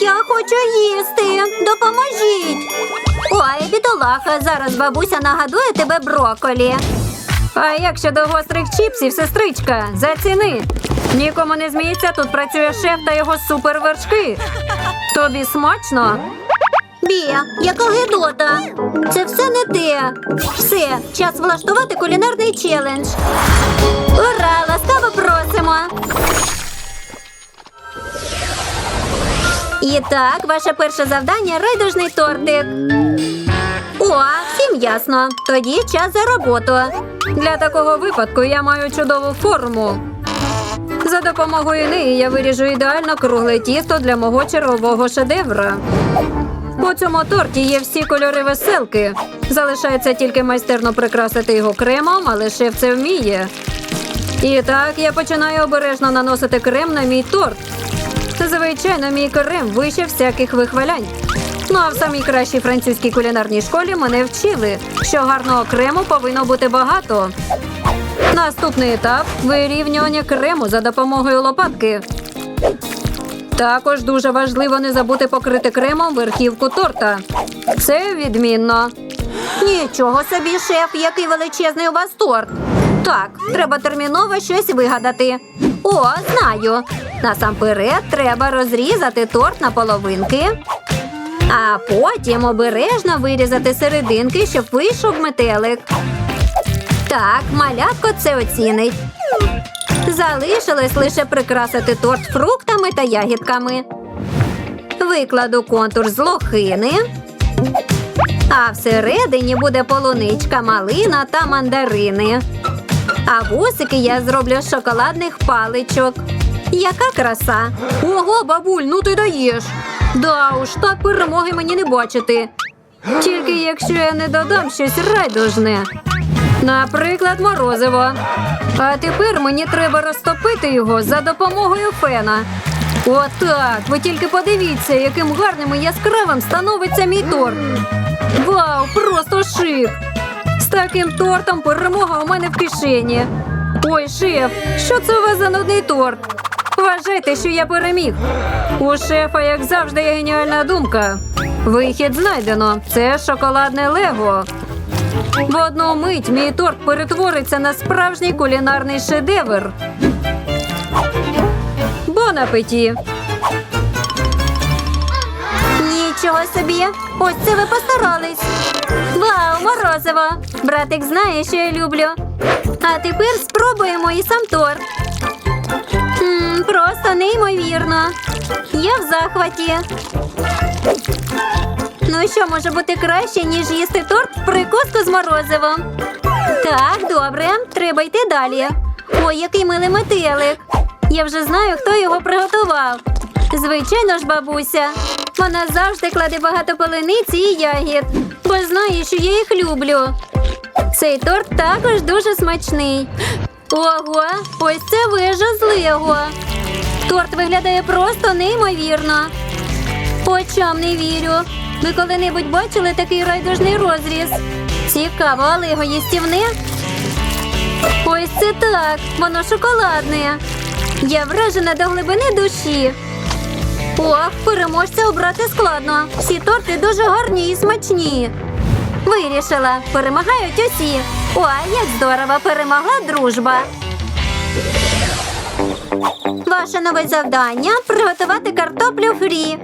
Я хочу їсти. Допоможіть. Ой, бідолаха, зараз бабуся нагадує тебе броколі. А як щодо гострих чіпсів, сестричка, заціни. Нікому не зміється, тут працює шеф та його супервершки. Тобі смачно? Бія, яка гидота. Це все не те. Все, час влаштувати кулінарний челендж. Ура! Ласкаво просимо. І так, ваше перше завдання райдужний тортик. О, всім ясно. Тоді час за роботу. Для такого випадку я маю чудову форму. За допомогою неї я виріжу ідеально кругле тісто для мого чергового шедевра. У цьому торті є всі кольори веселки. Залишається тільки майстерно прикрасити його кремом, але шеф це вміє. І так я починаю обережно наносити крем на мій торт. Звичайно, мій крем вище всяких вихвалянь. Ну а в самій кращій французькій кулінарній школі мене вчили, що гарного крему повинно бути багато. Наступний етап вирівнювання крему за допомогою лопатки. Також дуже важливо не забути покрити кремом верхівку торта. Це відмінно. Нічого собі, шеф, який величезний у вас торт. Так, треба терміново щось вигадати. О, знаю. Насамперед треба розрізати торт на половинки, а потім обережно вирізати серединки, щоб вийшов метелик. Так, малятко це оцінить. Залишилось лише прикрасити торт фруктами та ягідками. Викладу контур з лохини. А всередині буде полуничка, малина та мандарини. А вусики я зроблю з шоколадних паличок. Яка краса! Ого, бабуль, ну ти даєш. Да уж, так перемоги мені не бачити. Тільки якщо я не додам щось райдужне. Наприклад, морозиво. А тепер мені треба розтопити його за допомогою фена. Отак. Ви тільки подивіться, яким гарним і яскравим становиться мій торт. Вау, просто шик! З таким тортом перемога у мене в кишені. Ой, шеф, що це у вас за нудний торт? Вважайте, що я переміг. У шефа, як завжди, є геніальна думка. Вихід знайдено. Це шоколадне лего. В одну мить мій торт перетвориться на справжній кулінарний шедевр. Бон апеті! Нічого собі! Ось це ви постарались. Вау, морозиво! Братик знає, що я люблю. А тепер спробуємо і сам торт. Просто неймовірно. Я в захваті. Ну що може бути краще, ніж їсти торт в прикуску з морозивом? Так, добре, треба йти далі. Ой, який милий метелик. Я вже знаю, хто його приготував. Звичайно ж, бабуся. Вона завжди кладе багато полениці і ягід, бо знає, що я їх люблю. Цей торт також дуже смачний. Ого, ось це вежа з Лего. Торт виглядає просто неймовірно. Очам не вірю. Ви коли-небудь бачили такий райдужний розріз? Цікаво, а Лего їстівне? Ось це так, воно шоколадне. Я вражена до глибини душі. Ох, переможця обрати складно. Всі торти дуже гарні і смачні. Вирішила, перемагають усі. Ой, як здорово перемогла дружба. Ваше нове завдання приготувати картоплю фрі.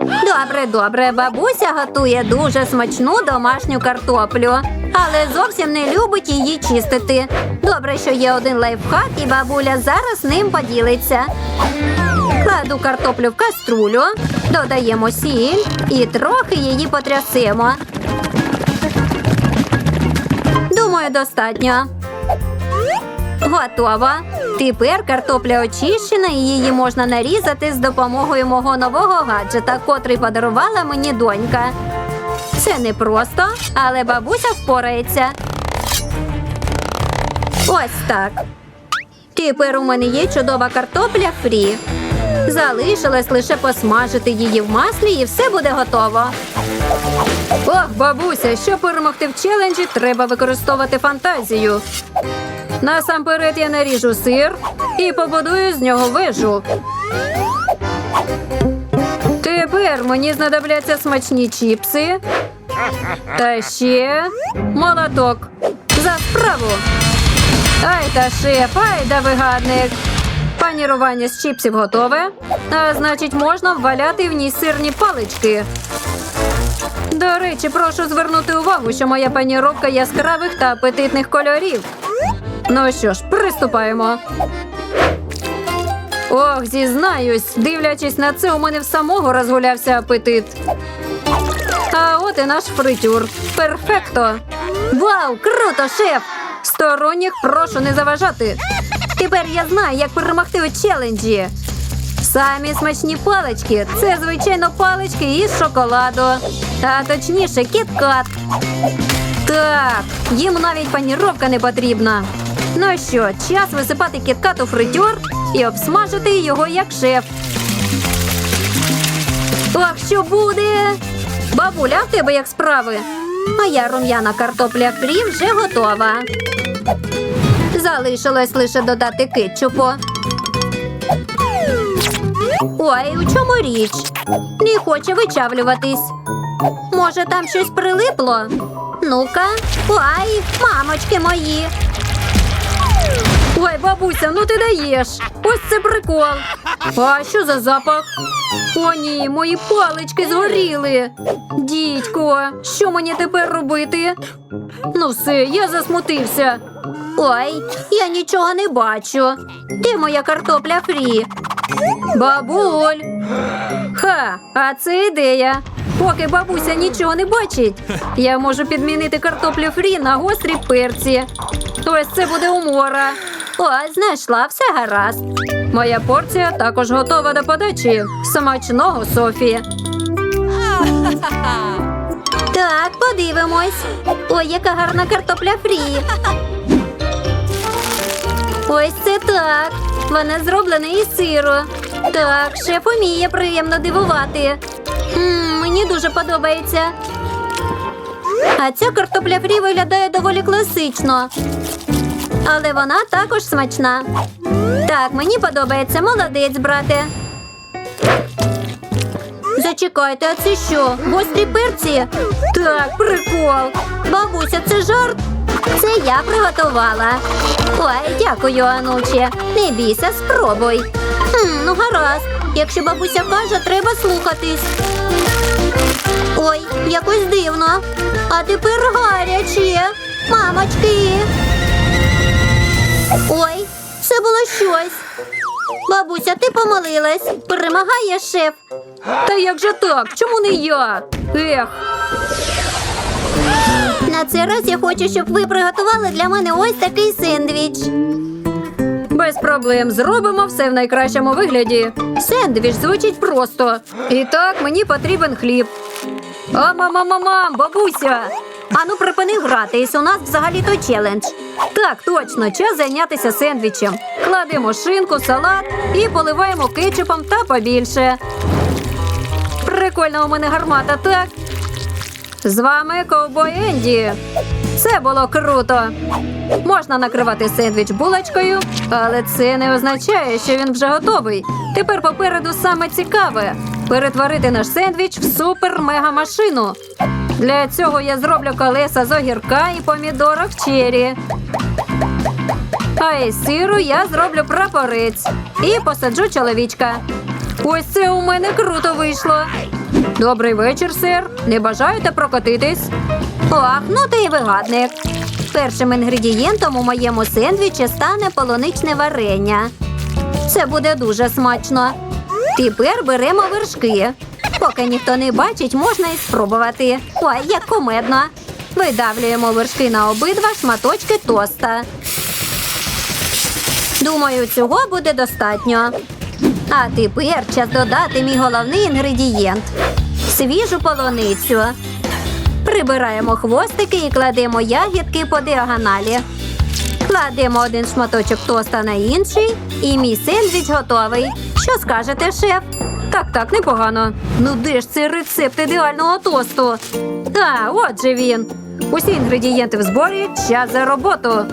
Добре, добре, бабуся готує дуже смачну домашню картоплю, але зовсім не любить її чистити. Добре, що є один лайфхак, і бабуля зараз ним поділиться. Кладу картоплю в каструлю, додаємо сіль і трохи її потрясемо. Думаю, достатньо. Готово. Тепер картопля очищена і її можна нарізати з допомогою мого нового гаджета, котрий подарувала мені донька. Це не просто, але бабуся впорається. Ось так. Тепер у мене є чудова картопля фрі. Залишилось лише посмажити її в маслі і все буде готово. Ох, бабуся, щоб перемогти в челенджі, треба використовувати фантазію. Насамперед я наріжу сир і побудую з нього вежу. Тепер мені знадобляться смачні чіпси. Та ще молоток. За справу. Ай та шеф, ай да вигадник. Панірування з чіпсів готове. А значить, можна вваляти в ній сирні палички. До речі, прошу звернути увагу, що моя паніровка яскравих та апетитних кольорів. Ну що ж, приступаємо. Ох, зізнаюсь, дивлячись на це, у мене в самого розгулявся апетит. А от і наш фритюр. Перфекто. Вау, круто, шеф! Сторонніх прошу не заважати. Тепер я знаю, як перемогти у челенджі. Самі смачні палички це, звичайно, палички із шоколаду. А точніше, кіткат. Так, їм навіть паніровка не потрібна. Ну що, час висипати кіткат у фритюр і обсмажити його як шеф. Ох, що буде? Бабуля, в тебе як справи? Моя рум'яна картопля фрі вже готова. Залишилось лише додати кетчупу. Ой, у чому річ? Не хоче вичавлюватись. Може, там щось прилипло? Ну-ка. Ой, мамочки мої. Ой, бабуся, ну ти даєш. Ось це прикол. А що за запах? О, ні, мої палички згоріли. Дідько, що мені тепер робити? Ну все, я засмутився. Ой, я нічого не бачу. Де моя картопля фрі? Бабуль. Ха, а це ідея. Поки бабуся нічого не бачить, я можу підмінити картоплю фрі на гострі перці. Ось це буде умора. Ось, знайшла, все гаразд. Моя порція також готова до подачі. Смачного, Софі. Так, подивимось. Ой, яка гарна картопля фрі. Ось це так. Вона зроблена із сиру. Так, шеф уміє приємно дивувати. М, мені дуже подобається. А ця картопля фрі виглядає доволі класично. Але вона також смачна. Так, мені подобається молодець, брате. Зачекайте, а це що? Гострі перці? Так, прикол. Бабуся, це жарт? Це я приготувала. Ой, дякую, Ануче. Не бійся, спробуй. Хм, ну гаразд. Якщо бабуся каже, треба слухатись. Ой, якось дивно. А тепер гаряче. Мамочки. Ой, це було щось. Бабуся, ти помилилась. Перемагає шеф. Та як же так? Чому не я? Ех, На цей раз я хочу, щоб ви приготували для мене ось такий сендвіч. без проблем. Зробимо все в найкращому вигляді. Сендвіч звучить просто. І так, мені потрібен хліб. А мама, мама, бабуся. Ану, припини гратись, у нас взагалі-то челендж. Так, точно, час зайнятися сендвічем. Кладемо шинку, салат і поливаємо кетчупом та побільше. Прикольна у мене гармата, так? З вами ковбой Енді. Це було круто. Можна накривати сендвіч булочкою, але це не означає, що він вже готовий. Тепер попереду саме цікаве перетворити наш сендвіч в супер-мега-машину. Для цього я зроблю колеса з огірка і помідорок чері. А із сиру я зроблю прапорець і посаджу чоловічка. Ось це у мене круто вийшло. Добрий вечір, сир. Не бажаєте прокотитись? Ох, ну ти й вигадник. Першим інгредієнтом у моєму сендвічі стане полуничне варення. Це буде дуже смачно. Тепер беремо вершки. Поки ніхто не бачить, можна і спробувати. Ой, як комедно. Видавлюємо вершки на обидва шматочки тоста. Думаю, цього буде достатньо. А тепер час додати мій головний інгредієнт свіжу полуницю. Прибираємо хвостики і кладемо ягідки по діагоналі. Кладемо один шматочок тоста на інший, і мій сендвіч готовий. Що скажете, шеф? Так, так, непогано. Ну де ж цей рецепт ідеального тосту? А, от же він. Усі інгредієнти в зборі, час за роботу.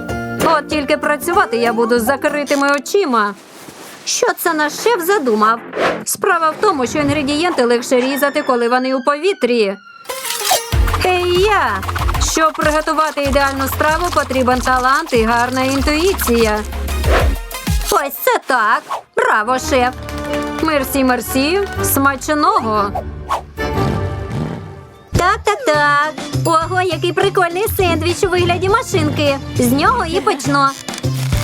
От тільки працювати я буду з закритими очима. Що це наш шеф задумав? Справа в тому, що інгредієнти легше різати, коли вони у повітрі. Ей я! Щоб приготувати ідеальну страву, потрібен талант і гарна інтуїція. Ось це так. Браво, шеф. Мерсі, мерсі, смачного. Так, так, так. Ого, який прикольний сендвіч у вигляді машинки. З нього і почну.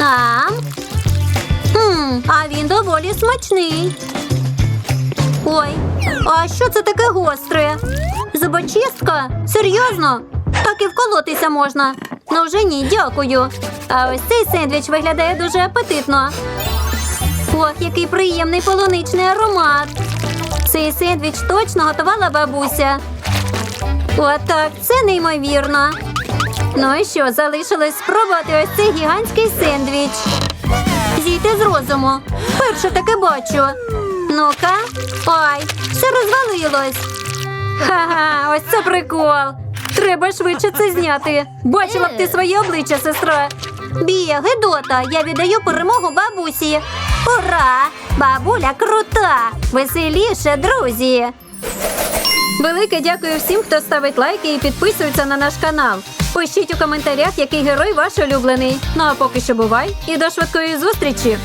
А? А він доволі смачний. Ой, а що це таке гостре? Зубочистка? Серйозно? Так і вколотися можна. Ну вже ні, дякую. А ось цей сендвіч виглядає дуже апетитно. Ох, який приємний полуничний аромат. Цей сендвіч точно готувала бабуся. Отак, це неймовірно. Ну і що, залишилось спробувати ось цей гігантський сендвіч. Зійти з розуму. Перше таке бачу. Ну-ка. Ай, все розвалилось. Ха-ха, ось це прикол. Треба швидше це зняти. Бачила б ти своє обличчя, сестра. Бія, Гедота, я віддаю перемогу бабусі. Ура! Бабуля крута! Веселіше, друзі! Велике дякую всім, хто ставить лайки і підписується на наш канал. Пишіть у коментарях, який герой ваш улюблений. Ну а поки що бувай і до швидкої зустрічі!